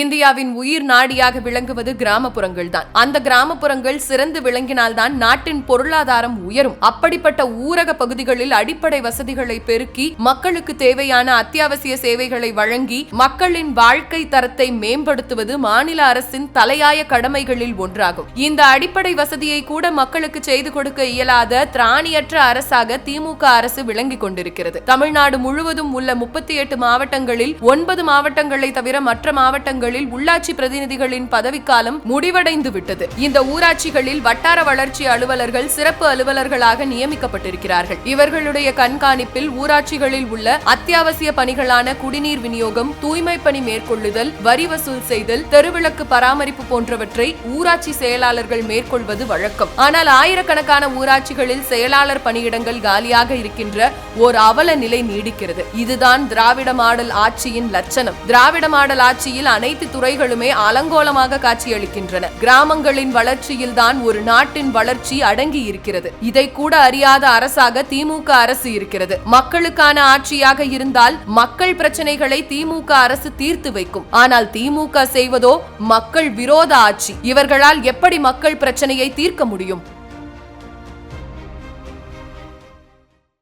இந்தியாவின் உயிர் நாடியாக விளங்குவது கிராமப்புறங்கள் தான் அந்த கிராமப்புறங்கள் சிறந்து விளங்கினால்தான் நாட்டின் பொருளாதாரம் உயரும். அப்படிப்பட்ட ஊரக பகுதிகளில் அடிப்படை வசதிகளை பெருக்கி மக்களுக்கு தேவையான அத்தியாவசிய சேவைகளை வழங்கி மக்களின் வாழ்க்கை தரத்தை மேம்படுத்துவது மாநில அரசின் தலையாய கடமைகளில் ஒன்றாகும். இந்த அடிப்படை வசதியை கூட மக்களுக்கு செய்து கொடுக்க இயலாத திராணியற்ற அரசாக திமுக அரசு விளங்கிக் கொண்டிருக்கிறது. தமிழ்நாடு முழுவதும் உள்ள முப்பத்தி எட்டு மாவட்டங்களில் ஒன்பது மாவட்டங்களை தவிர மற்ற மாவட்டங்கள் மாவட்டங்களில் உள்ளாட்சி பிரதிநிதிகளின் பதவிக்காலம் முடிவடைந்து விட்டது இந்த ஊராட்சிகளில் வட்டார வளர்ச்சி அலுவலர்கள் சிறப்பு அலுவலர்களாக நியமிக்கப்பட்டிருக்கிறார்கள். இவர்களுடைய கண்காணிப்பில் ஊராட்சிகளில் உள்ள அத்தியாவசிய பணிகளான குடிநீர் விநியோகம் தூய்மை பணி மேற்கொள்ளுதல் வரி வசூல் செய்தல் தெருவிளக்கு பராமரிப்பு போன்றவற்றை ஊராட்சி செயலாளர்கள் மேற்கொள்வது வழக்கம். ஆனால் ஆயிரக்கணக்கான ஊராட்சிகளில் செயலாளர் பணியிடங்கள் காலியாக இருக்கின்ற ஓர் அவல நிலை நீடிக்கிறது. இதுதான் திராவிட மாடல் ஆட்சியின் லட்சணம். திராவிட மாடல் ஆட்சியில் அனைத்து துறைகளுமே அலங்கோலமாக காட்சியளிக்கின்றன. கிராமங்களின் வளர்ச்சியில் தான் ஒரு நாட்டின் வளர்ச்சி அடங்கி இருக்கிறது. இதை கூட அறியாத அரசாக திமுக அரசு இருக்கிறது. மக்களுக்கான ஆட்சியாக இருந்தால் மக்கள் பிரச்சனைகளை திமுக அரசு தீர்த்து வைக்கும். ஆனால் திமுக செய்வதோ மக்கள் விரோத ஆட்சி. இவர்களால் எப்படி மக்கள் பிரச்சனையை தீர்க்க முடியும்?